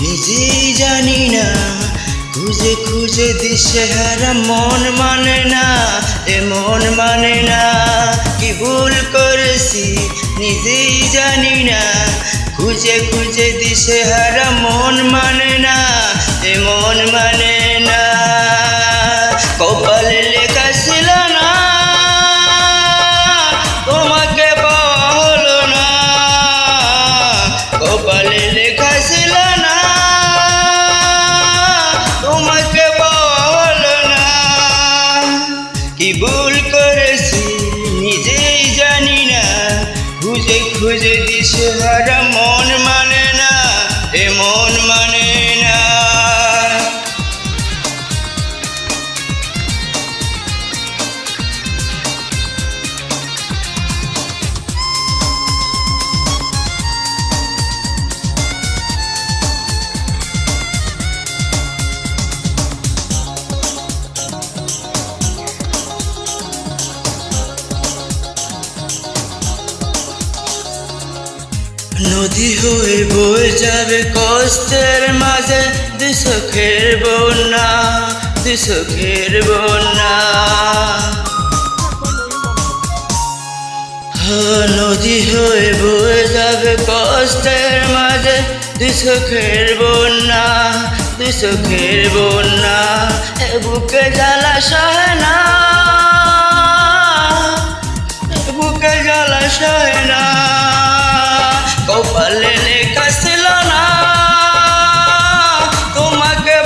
নিজেই জানি না। খুঁজে খুঁজে দিশে হারা মন মানে না, এ মন মানে না। কি ভুল করেছি নিজেই জানি না। খুঁজে খুঁজে দিশে হারা মন মানে না, এ মন মানে না। কপালে খুঁজে সে মন মানে না এ মন মানে নদী হয়ে বয়ে যাবে কষ্টের মাঝে দুসখের বন্যা দুসখের বন্যা। নদী হয়ে বয়ে যাবে কষ্টের মাঝে দুসখের বন্যা দুসখের বন্যা। বুকে জ্বালা সহে না বুকে জ্বালা সহে না। কপালে লেখা ছিল না। তোমাকে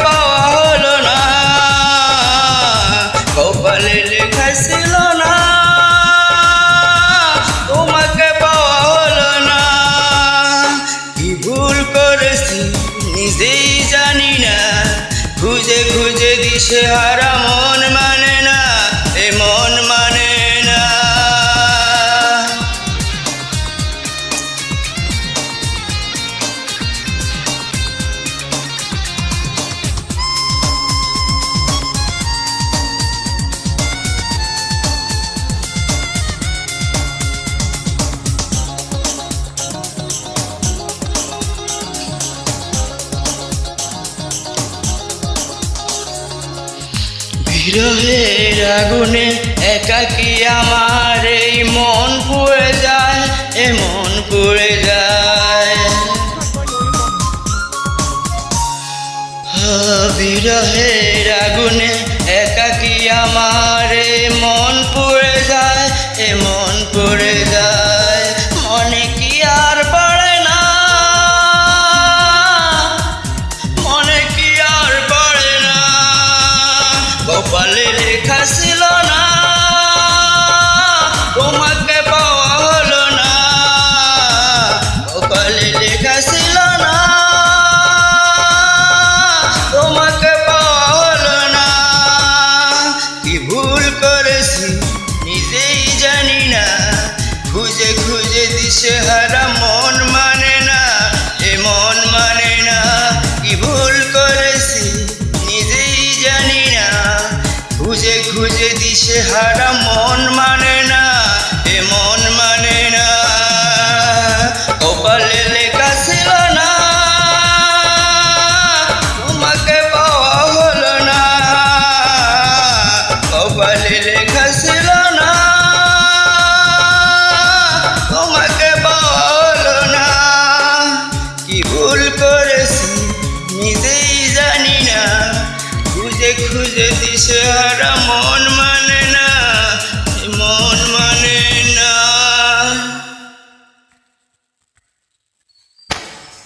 লেখা না। তোমাকে না। কি ভুল করেছি নিজেই জানি না। খুঁজে খুঁজে দিশে হারা মানে বিরহের আগুনে একাকি আমার এই মন পুড়ে যায়, এ মন পুড়ে যায়। বিরহের আগুনে একাকি আমার এই মন পুড়ে যায়, এ মন পুড়ে কপালে লেখা ছিল না। তোমাকে পাওয়া হলো না। কপালে লেখা ছিল না। তোমাকে পাওয়া হলো না। কি ভুল করেছি নিজেই জানি না। খুঁজে খুঁজে দিশে হারা মন মানে না। জানি